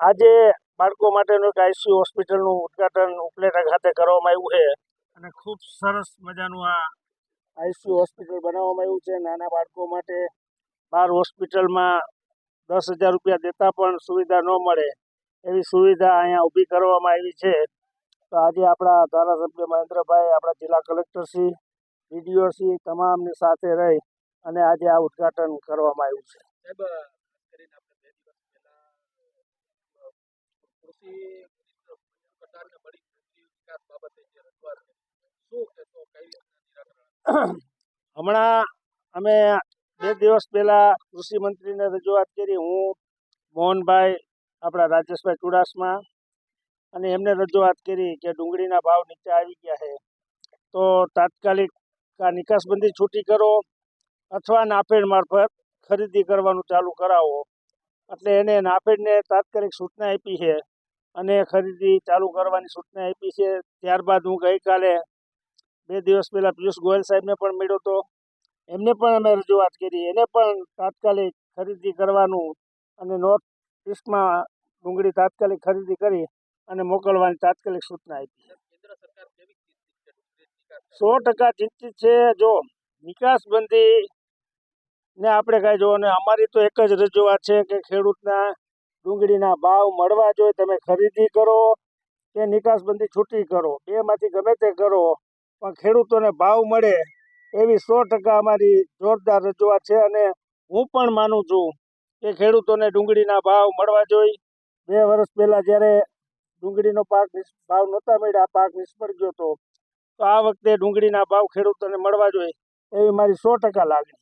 આજે બાળકો માટેનું એક આઈસીયુ હોસ્પિટલનું ઉદઘાટન ઉપલેટા ખાતે કરવામાં આવ્યું છે. અને ખૂબ સરસ મજાનું આ આઈસીયુ હોસ્પિટલ બનાવવામાં આવ્યું છે. નાના બાળકો માટે બહાર હોસ્પિટલમાં દસ હજાર રૂપિયા દેતા પણ સુવિધા ન મળે એવી સુવિધા અહીંયા ઊભી કરવામાં આવી છે. તો આજે આપણા ધારાસભ્ય મહેન્દ્રભાઈ આપણા જિલ્લા કલેક્ટરશ્રી ડીડીઓશ્રી તમામની સાથે રહી અને આજે આ ઉદ્ઘાટન કરવામાં આવ્યું છે સાહેબ ખાસ કરીને આપણે બે દિવસ પહેલા અ, હમણાં અમે બે દિવસ પહેલા કૃષિ મંત્રીને રજૂઆત કરી. હું, મોહનભાઈ, આપણા રાજેશભાઈ ચુડાસમા અને એમને રજૂઆત કરી કે ડુંગળીના ભાવ નીચે આવી ગયા છે. તો તાત્કાલિક આ નિકાસબંધી છૂટી કરો અથવા નાફેડ મારફત ખરીદી કરવાનું ચાલુ કરાવો. એટલે એને નાફેડને તાત્કાલિક સૂચના આપી છે. અને ખરીદી ચાલુ કરવાની સૂચના આપી છે. ત્યારબાદ હું ગઈકાલે બે દિવસ પહેલાં પિયુષ ગોયલ સાહેબને પણ મળ્યો હતો એમને પણ અમે રજૂઆત કરી. એને પણ તાત્કાલિક ખરીદી કરવાનું અને નોર્થ ઈસ્ટમાં ડુંગળી તાત્કાલિક ખરીદી કરી અને મોકલવાની તાત્કાલિક સૂચના આપી છે. સો ટકા ચિંતિત છે. જો નિકાસબંધી ને આપણે કાંઈ જોવો ને અમારી તો એક જ રજૂઆત છે કે ખેડૂતના ડુંગળીના ભાવ મળવા જોઈએ, તમે ખરીદી કરો, કે નિકાસબંધી છૂટી કરો, બેમાંથી ગમે તે કરો, પણ ખેડૂતોને ભાવ મળે એવી સો ટકા અમારી જોરદાર રજૂઆત છે અને હું પણ માનું છું કે ખેડૂતોને ડુંગળીના ભાવ મળવા જોઈએ. બે વર્ષ પહેલાં જ્યારે ડુંગળીનો પાક ભાવ નહોતા મળ્યા પાક નિષ્ફળ ગયો હતો. તો આ વખતે ડુંગળીના ભાવ ખેડૂતોને મળવા જોઈએ એવી મારી સો ટકા લાગણી